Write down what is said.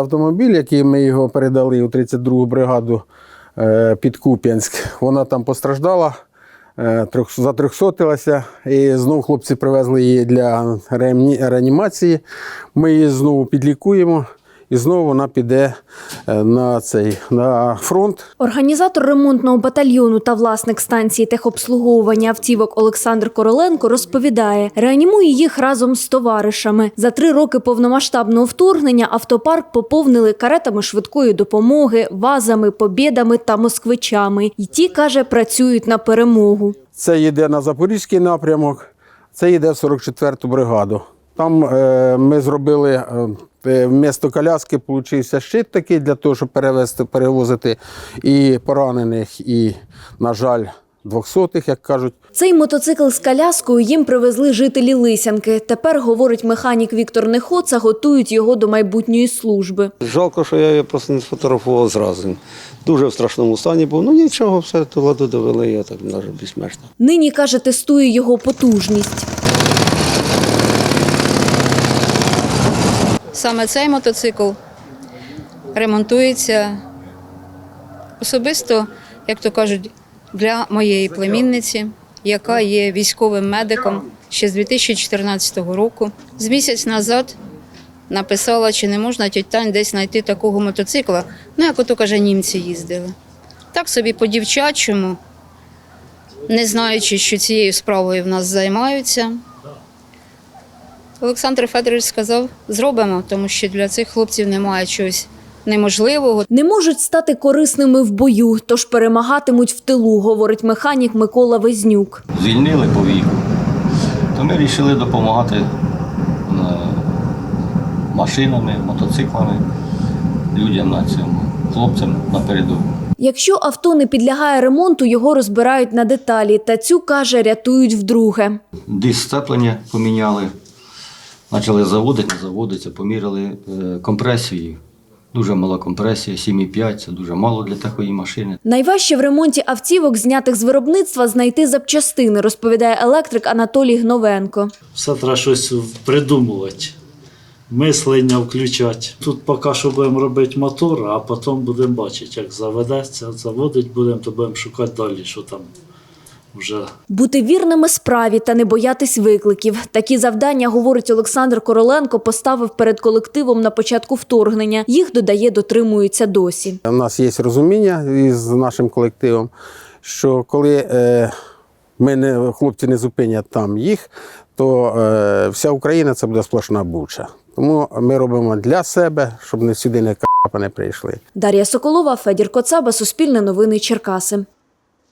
Автомобіль, який ми його передали у 32-гу бригаду е, під Куп'янськ, вона там постраждала, е, затрьохсотилася. І знову хлопці привезли її для реанімації. Ми її знову підлікуємо. І знову вона піде е, на цей на фронт. Організатор ремонтного батальйону та власник станції техобслуговування автівок Олександр Короленко розповідає, реанімує їх разом з товаришами. За три роки повномасштабного вторгнення автопарк поповнили каретами швидкої допомоги, вазами, побєдами та москвичами. І ті каже, працюють на перемогу. Це йде на Запорізький напрямок, це йде в 44-ту бригаду. Там е, ми зробили е, вмісто коляски, получився щит такий для того, щоб перевезти, перевозити і поранених, і, на жаль, двохсотих, як кажуть. Цей мотоцикл з коляскою їм привезли жителі Лисянки. Тепер, говорить механік Віктор Нехоца, готують його до майбутньої служби. Жалко, що я її просто не сфотографував зразу. Дуже в страшному стані був. Ну нічого, все до ладу довели, я так навіть безсмертно. Нині каже, тестує його потужність. Саме цей мотоцикл ремонтується особисто, як то кажуть, для моєї племінниці, яка є військовим медиком ще з 2014 року. З місяць назад написала, чи не можна тьоть Тань десь знайти такого мотоцикла, ну як ото каже, німці їздили. Так собі по-дівчачому, не знаючи, що цією справою в нас займаються. Олександр Федорович сказав, зробимо, тому що для цих хлопців немає чогось неможливого. Не можуть стати корисними в бою, тож перемагатимуть в тилу, говорить механік Микола Везнюк. звільнили по віку, то ми вирішили допомагати е, машинами, мотоциклами людям на цьому, хлопцям на передову. Якщо авто не підлягає ремонту, його розбирають на деталі. Та цю каже, рятують вдруге. Диск сцеплення поміняли, почали заводити, не заводиться, поміряли е, компресію. Дуже мала компресія, 7,5 це дуже мало для такої машини. Найважче в ремонті автівок, знятих з виробництва, знайти запчастини, розповідає електрик Анатолій Гновенко. все треба щось придумувати, мислення включати. Тут поки що будемо робити мотор, а потім будемо бачити, як заведеться, заводить будемо, то будемо шукати далі, що там вже Бути вірними справі та не боятись викликів. Такі завдання, говорить Олександр Короленко, поставив перед колективом на початку вторгнення. Їх додає, дотримуються досі. У нас є розуміння із нашим колективом, що коли е, ми не, хлопці не зупинять там їх, то е, вся Україна це буде сплошна буча. Тому ми робимо для себе, щоб не сюди не капа не прийшли. Дар'я Соколова, Федір Коцаба, Суспільне новини Черкаси.